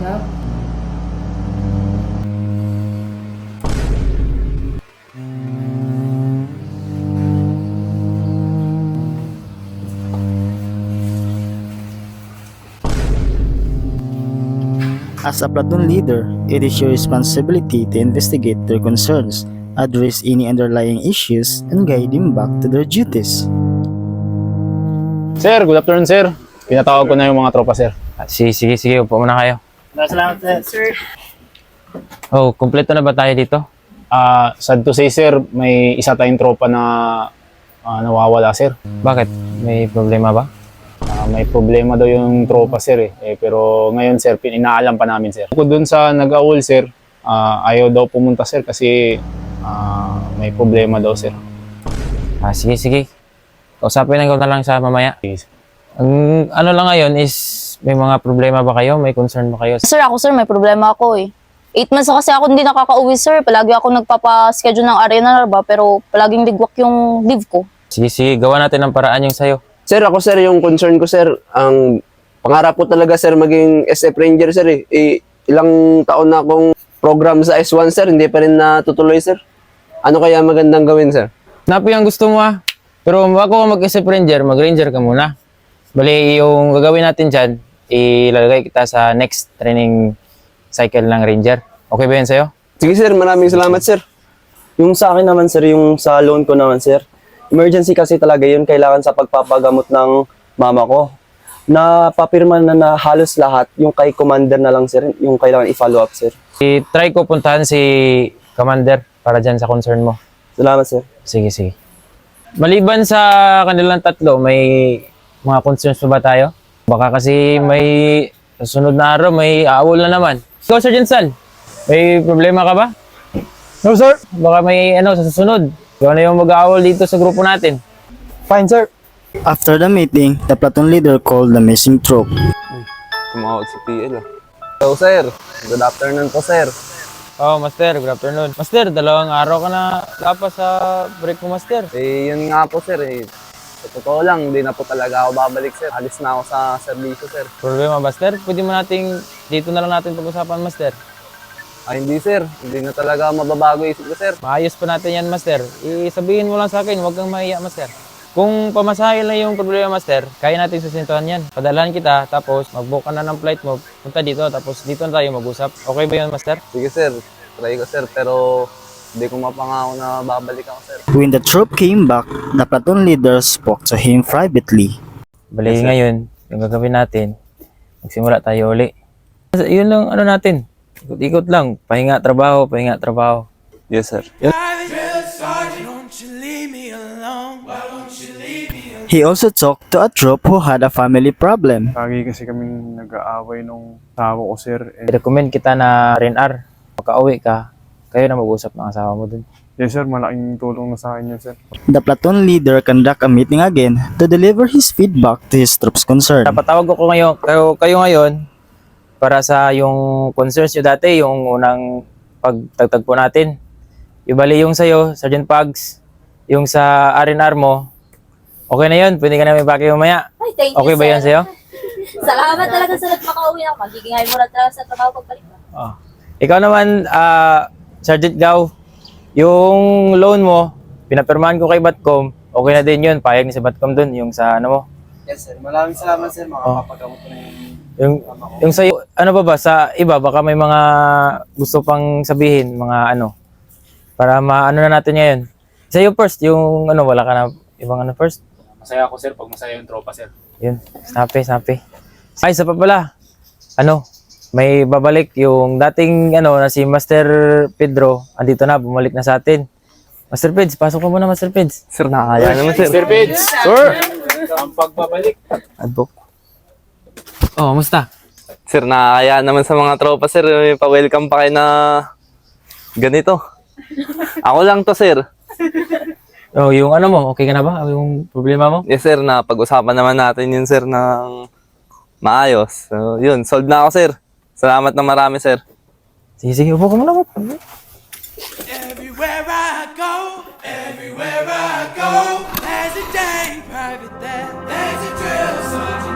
Yup. As a platoon leader, it is your responsibility to investigate their concerns, address any underlying issues, and guide them back to their duties. Sir, good afternoon, sir. Pinatawag ko na yung mga tropa, sir. Ah, Sige, sige, sige. Upo muna kayo. Salamat, sir. Oh, kumpleto na ba tayo dito? Ah, sad to say, sir, may isa tayong tropa na ah, nawawala, sir. Bakit? May problema ba? Ah, may problema daw yung tropa, sir, eh. Eh, pero ngayon, sir, pinaalam pa namin, sir. Kung doon sa nag-awol, sir, ah, ayaw daw pumunta, sir, kasi ah, may problema daw, sir. Ah, sige, sige. Kausapin ko na lang sa mamaya. Sir. Ang ano lang ngayon is may mga problema ba kayo? May concern ba kayo? Sir, ako sir, may problema ako eh. Eight months na kasi ako hindi nakaka-uwi sir. Palagi ako nagpapa-schedule ng arena ba pero palaging ligwak yung leave ko. Sige, sige. Gawa natin ng paraan yung sa'yo. Sir, ako sir, yung concern ko sir, ang pangarap ko talaga sir maging SF Ranger sir eh. Eh, ilang taon na akong program sa S1 sir, hindi pa rin natutuloy sir. Ano kaya magandang gawin sir? Napi ang gusto mo ah. Pero bago ka mag-isip ranger, mag-ranger ka muna. Bali, yung gagawin natin dyan, ilalagay kita sa next training cycle ng ranger. Okay ba yun sa'yo? Sige sir, maraming salamat sir. Yung sa akin naman sir, yung sa loan ko naman sir, emergency kasi talaga yun, kailangan sa pagpapagamot ng mama ko. Na papirma na na halos lahat, yung kay commander na lang sir, yung kailangan i-follow up sir. I-try ko puntahan si commander para dyan sa concern mo. Salamat sir. Sige, sige. Maliban sa kanilang tatlo, may mga concerns pa ba tayo? Baka kasi may sunod na araw, may aawol na naman. Ikaw, Sergeant Sal, may problema ka ba? No, sir. Baka may ano sa susunod. Ikaw na yung mag-aawol dito sa grupo natin. Fine, sir. After the meeting, the platoon leader called the missing troop. Tumawag si PL ah. Hello sir, good afternoon po sir. Oh, Master, good afternoon. Master, dalawang araw ka na dapat sa break mo, Master. Eh, yun nga po sir eh. Sa totoo lang, hindi na po talaga ako babalik sir. Alis na ako sa serbisyo sir. Problema, Master? Pwede mo nating, dito na lang natin pag-usapan, Master. Ay hindi sir, hindi na talaga mababago isip ko sir. Maayos pa natin yan, Master. Isabihin mo lang sa akin, huwag kang mahiya, Master. Kung pamasahe lang yung problema, Master, kaya natin susintuhan yan. Padalahan kita, tapos mag-book ka na ng flight mo, punta dito, tapos dito na tayo mag-usap. Okay ba yun, Master? Sige sir, try ko sir, pero hindi ko mapangako na babalik ako sir. When the troop came back, the platoon leader spoke to him privately. Bali ngayon, yung gagawin natin, magsimula tayo uli. Yun lang, ano natin, ikot-ikot lang, pahinga, trabaho, pahinga, trabaho. Yes sir. He also talked to a troop who had a family problem. Lagi kasi kaming nag-aaway nung tawa ko, sir. And, I-recommend kita na RNR, makauwi ka, kayo na mag-usap ng asawa mo dun. yes, sir, malaking tulong na sa akin yun, sir. The platoon leader conduct a meeting again to deliver his feedback to his troops concerned. Napatawag ko ngayon, kayo, kayo ngayon para sa yung concerns nyo dati, yung unang pagtagtag po natin. Yung bali yung sa'yo, Sergeant Pugs, yung sa R&R mo, okay na yun, pwede ka na may baki mamaya. Ay, thank Okay ba yan sa'yo? Salamat talaga sa makauwi ako. Magiging ay mo na talaga sa trabaho pagbalik ko. Oh. Ikaw naman, ah, Sergeant Gao, yung loan mo, pinapirmahan ko kay Batcom, okay na din yun, payag ni si Batcom dun, yung sa ano mo, Yes sir, maraming salamat sir, makapapagamot ko na yung Yung, yung sa'yo, ano ba ba, sa iba, baka may mga gusto pang sabihin, mga ano, para maano na natin ngayon. Sa'yo first, yung ano, wala ka na ibang ano first. Masaya ako, sir, pag masaya yung tropa, sir. Yun, snappy, snappy. Ay, isa pa pala, ano, may babalik yung dating ano na si Master Pedro, andito na, bumalik na sa atin. Master Peds, pasok ka muna Master Peds. Sir, nakakaya naman sir. Sir Vince! Sir! Ang pagbabalik. Adbok. Oh, musta? Sir, nakakaya naman sa mga tropa sir. May pa-welcome pa kayo na ganito. Ako lang to sir. Oh, yung ano mo, okay ka na ba? Yung problema mo? Yes sir, na pag-usapan naman natin yun sir ng maayos. So, yun, solved na ako sir. Salamat na marami sir. Sige, sige, upo ka muna. upo. Everywhere I go, everywhere I go, there's a dang private there, there's a drill sergeant